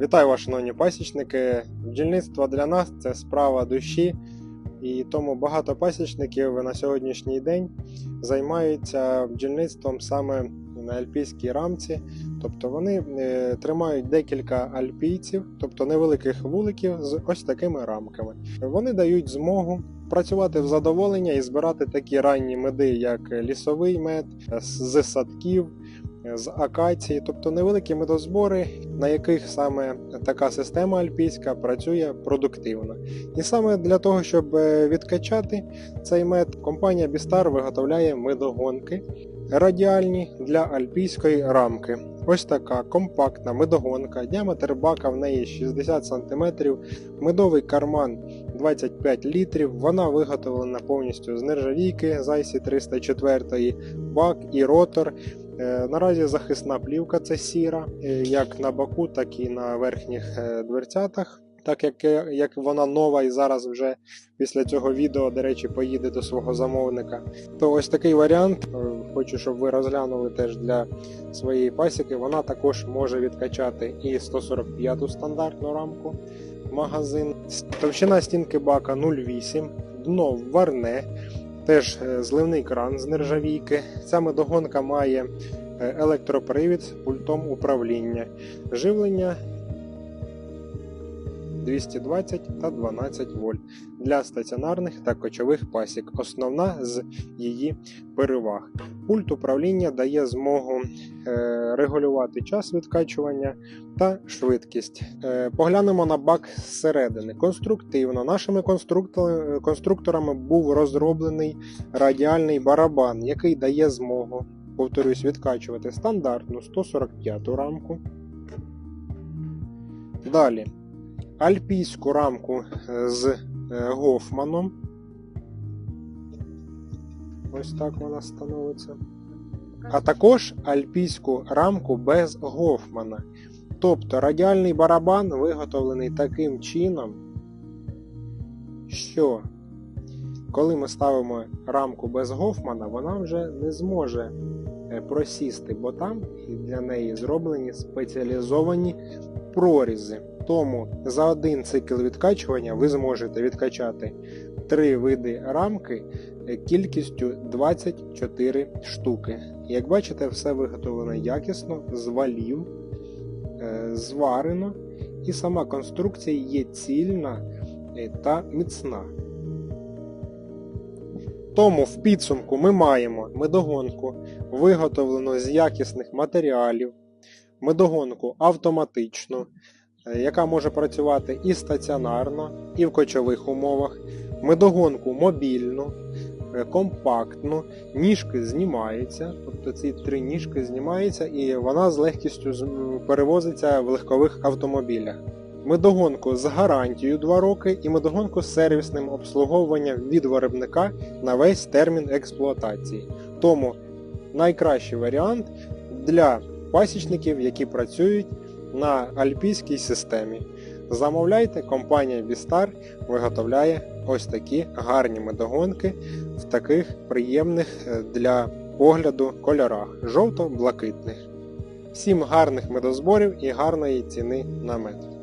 Вітаю вас, шановні пасічники. Бджільництво для нас це справа душі, і тому багато пасічників на сьогоднішній день займаються бджільництвом саме на альпійській рамці. Тобто вони е, тримають декілька альпійців, тобто невеликих вуликів з ось такими рамками. Вони дають змогу працювати в задоволення і збирати такі ранні меди, як лісовий мед, з садків, з акації, тобто невеликі медозбори, на яких саме така система альпійська працює продуктивно. І саме для того, щоб е, відкачати цей мед, компанія Бістар виготовляє медогонки радіальні для альпійської рамки. Ось така компактна медогонка, діаметр бака в неї 60 см, медовий карман 25 літрів. Вона виготовлена повністю з нержавійки з IC 304, бак і ротор. Е, Наразі захисна плівка це сіра, е, як на боку, так і на верхніх е, дверцятах. Так як, як вона нова і зараз вже після цього відео, до речі, поїде до свого замовника. То ось такий варіант. Хочу, щоб ви розглянули теж для своєї пасіки. Вона також може відкачати і 145 стандартну рамку магазин. Товщина стінки бака 0,8, дно варне. Теж е, зливний кран з нержавійки. Ця медогонка має е, електропривід з пультом управління. Живлення 220 та 12 вольт для стаціонарних та кочових пасік. Основна з її переваг. Пульт управління дає змогу е, регулювати час відкачування та швидкість. Е, поглянемо на бак зсередини. Конструктивно. Нашими конструкторами був розроблений радіальний барабан, який дає змогу, повторюсь, відкачувати стандартну 145 рамку. Далі альпійську рамку е, з е, Гофманом. Ось так вона становиться. А також альпійську рамку без Гофмана. Тобто радіальний барабан виготовлений таким чином, що коли ми ставимо рамку без Гофмана, вона вже не зможе е, просісти, бо там для неї зроблені спеціалізовані прорізи. Тому за один цикл відкачування ви зможете відкачати три види рамки е, кількістю 24 штуки. Як бачите, все виготовлено якісно, з валів, е, зварено, і сама конструкція є цільна е, та міцна. Тому в підсумку ми маємо медогонку, виготовлену з якісних матеріалів, медогонку автоматичну, яка може працювати і стаціонарно, і в кочових умовах, медогонку мобільну, е, компактну, ніжки знімаються, тобто ці три ніжки знімаються і вона з легкістю перевозиться в легкових автомобілях. Медогонку з гарантією 2 роки і медогонку з сервісним обслуговуванням від виробника на весь термін експлуатації. Тому найкращий варіант для пасічників, які працюють на альпійській системі. Замовляйте, компанія Vistar виготовляє ось такі гарні медогонки в таких приємних е, для погляду кольорах жовто-блакитних. Всім гарних медозборів і гарної ціни на мед.